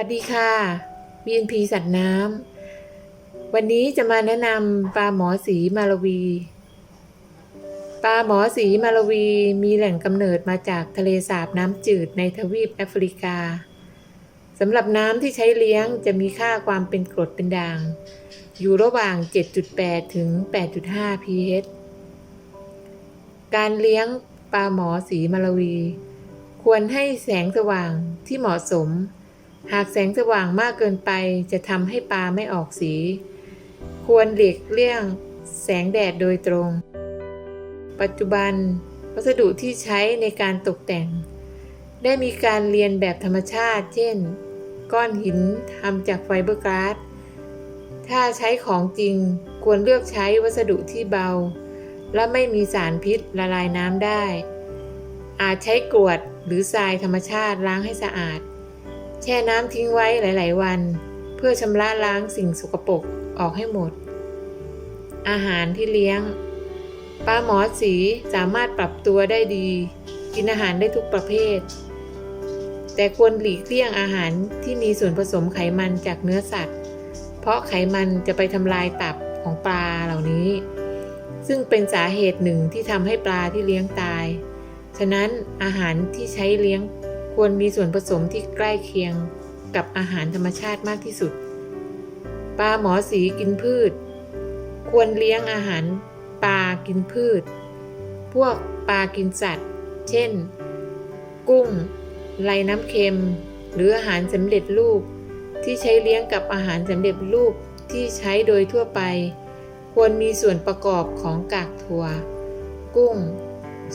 วัสดีค่ะ BNP สัตว์น้ำวันนี้จะมาแนะนำปลาหมอสีมาลวี ปลาหมอสีมาลวีมีแหล่งกำเนิดมาจากทะเลสาบน้ำจืดในทวีปแอฟริกาสำหรับน้ำที่ใช้เลี้ยงจะมีค่าความเป็นกรดเป็นด่าง อยู่ระหว่าง 7.8 ถึง 8.5 pH การเลี้ยงปลาหมอสีมาลวี ควรให้แสงสว่างที่เหมาะสม หากแสงสว่างมากเกินไปจะทำให้ปลาไม่ออกสี ควรหลีกเลี่ยงแสงแดดโดยตรง ปัจจุบัน วัสดุที่ใช้ในการตกแต่ง ได้มีการเรียนแบบธรรมชาติ เช่น ก้อนหินทำจากไฟเบอร์กลาสถ้าใช้ของจริงควรเลือกใช้วัสดุที่เบา และไม่มีสารพิษละลายน้ำได้ อาจใช้กรวดหรือทรายธรรมชาติล้างให้สะอาด แช่น้ำทิ้งไว้หลาย ๆ วัน เพื่อชำระล้างสิ่งสกปรกออกให้หมด อาหารที่เลี้ยง ปลาหมอสีสามารถปรับตัวได้ดี กินอาหารได้ทุกประเภท แต่ควรหลีกเลี่ยงอาหารที่มีส่วนผสมไขมันจากเนื้อสัตว์ เพราะไขมันจะไปทำลายตับของปลาเหล่านี้ ซึ่งเป็นสาเหตุหนึ่งที่ทำให้ปลาที่เลี้ยงตาย ฉะนั้นอาหารที่ใช้เลี้ยง ควรมีส่วนผสมที่ใกล้เคียงกับอาหารธรรมชาติมากที่สุด ปลาหมอสีกินพืช ควรเลี้ยงอาหารปลากินพืช พวกปลากินสัตว์ เช่น กุ้ง ไลน้ำเค็ม หรืออาหารสำเร็จรูป ที่ใช้เลี้ยงกับอาหารสำเร็จรูปที่ใช้โดยทั่วไป ควรมีส่วนประกอบของกากถั่ว กุ้ง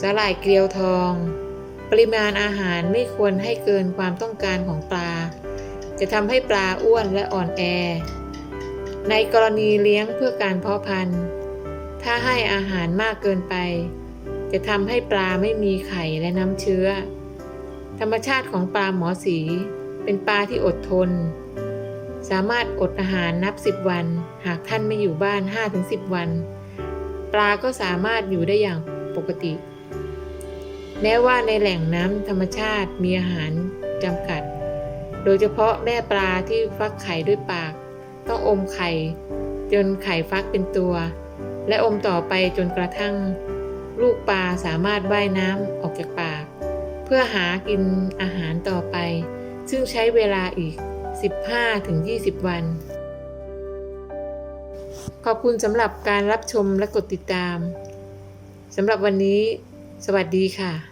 สาหร่ายเกลียวทอง ปริมาณอาหารไม่ควรให้เกินความต้องการของปลา จะทำให้ปลาอ้วนและอ่อนแอ ในกรณีเลี้ยงเพื่อการเพาะพันธุ์ ถ้าให้อาหารมากเกินไป จะทำให้ปลาไม่มีไข่และน้ำเชื้อ ธรรมชาติของปลาหมอสี เป็นปลาที่อดทน สามารถอดอาหารนับ 10 วัน หากท่านไม่อยู่บ้าน 5-10 วัน ปลาก็สามารถอยู่ได้อย่างปกติ แม้ว่าในแหล่งน้ำธรรมชาติมีอาหารจำกัด โดยเฉพาะแม่ปลาที่ฟักไข่ด้วยปาก ต้องอมไข่ จนไข่ฟักเป็นตัว และอมต่อไปจนกระทั่ง ลูกปลาสามารถว่ายน้ำออกจากปาก เพื่อหากินอาหารต่อไป ซึ่งใช้เวลาอีก 15-20 วัน ขอบคุณสำหรับการรับชมและกดติดตามสำหรับวันนี้ สวัสดีค่ะ